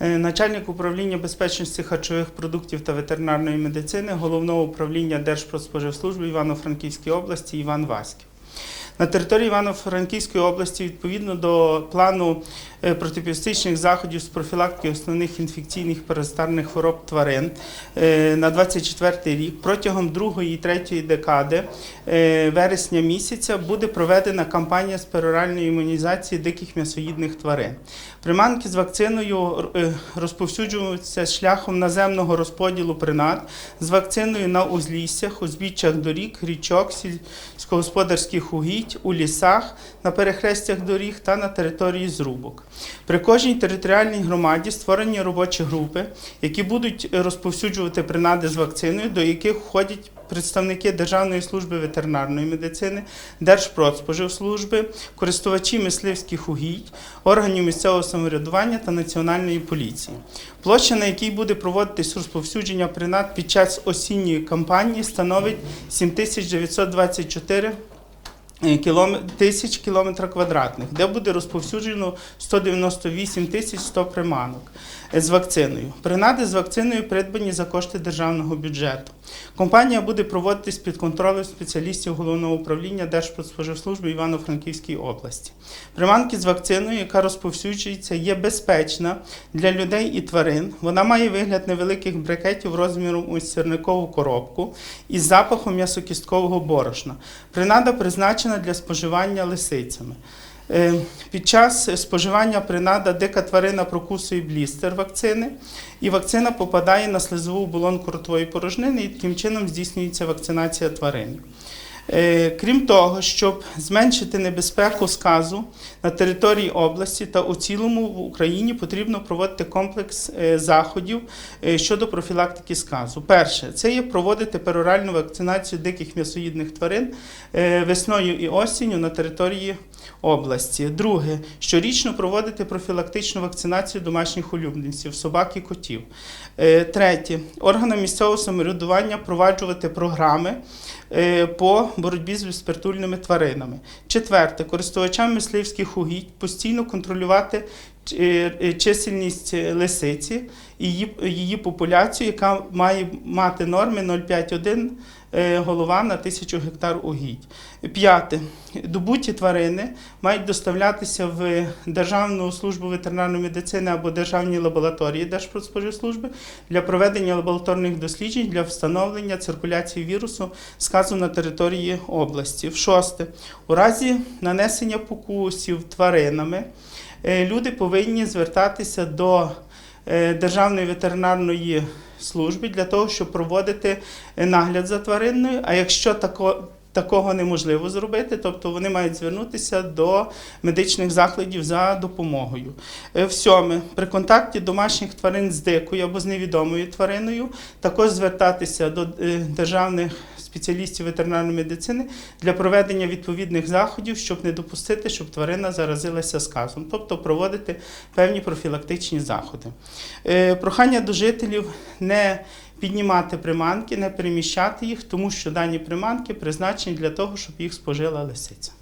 Е, Начальник управління безпечності харчових продуктів та ветеринарної медицини Головного управління Держпродспоживслужби Івано-Франківської області Іван Васьків. На території Івано-Франківської області відповідно до плану е, протипістичних заходів з профілактики основних інфекційних паразитарних хвороб тварин е, на 24 рік протягом другої і третьої декади е, вересня місяця буде проведена кампанія з пероральної імунізації диких м'ясоїдних тварин. Приманки з вакциною розповсюджуються шляхом наземного розподілу принад з вакциною на узліссях, узбіччях доріг, річок, сільськогосподарських угідь, у лісах, на перехрестях доріг та на території зрубок. При кожній територіальній громаді створені робочі групи, які будуть розповсюджувати принади з вакциною, до яких входять представники Державної служби ветеринарної медицини, Держпродспоживслужби, користувачі мисливських угідь, органів місцевого самоврядування та національної поліції. Площа, на якій буде проводитись розповсюдження принад під час осінньої кампанії, становить 7924 е, кіломе- тисяч кілометрів квадратних, де буде розповсюджено 198 тисяч 100 приманок е, з вакциною. Принади з вакциною придбані за кошти державного бюджету. Компанія буде проводитись під контролем спеціалістів головного управління Держпродспоживслужби Івано-Франківської області. Приманки з вакциною, яка розповсюджується, є безпечна для людей і тварин. Вона має вигляд невеликих брикетів розміром у сірникову коробку із запахом м'ясокісткового борошна. Принада призначена для споживання лисицями. Е, Під час споживання принада дика тварина прокусує блістер вакцини, і вакцина попадає на слизову оболонку ротової порожнини, і таким чином здійснюється вакцинація тварин. Е, Крім того, щоб зменшити небезпеку сказу на території області та у цілому в Україні потрібно проводити комплекс е, заходів е, щодо профілактики сказу. Перше, це є проводити пероральну вакцинацію диких м'ясоїдних тварин весною і осінню на території області. Друге, щорічно проводити профілактичну вакцинацію домашніх улюбленців, собак і котів. Третє, органам місцевого самоврядування впроваджувати програми по боротьбі з безпритульними тваринами. Четверте, користувачам мисливських угідь постійно контролювати е, е, чисельність е, лисиці і її, популяцію, яка має мати норми 0,51 е, голова на тисячу гектар угідь. П'яте. Добуті тварини мають доставлятися в Державну службу ветеринарної медицини або державні лабораторії Держпродспоживслужби для проведення лабораторних досліджень для встановлення циркуляції вірусу сказу на території області. Шосте. У разі нанесення покусів тваринами е, люди повинні звертатися до е, Державної ветеринарної служби для того, щоб проводити е, нагляд за твариною. А якщо тако, такого неможливо зробити, тобто вони мають звернутися до медичних закладів за допомогою. Е, Всьоме, при контакті домашніх тварин з дикою або з невідомою твариною, також звертатися до е, державних спеціалістів ветеринарної медицини для проведення відповідних заходів, щоб не допустити, щоб тварина заразилася сказом, тобто проводити певні профілактичні заходи. Е, Прохання до жителів не піднімати приманки, не переміщати їх, тому що дані приманки призначені для того, щоб їх спожила лисиця.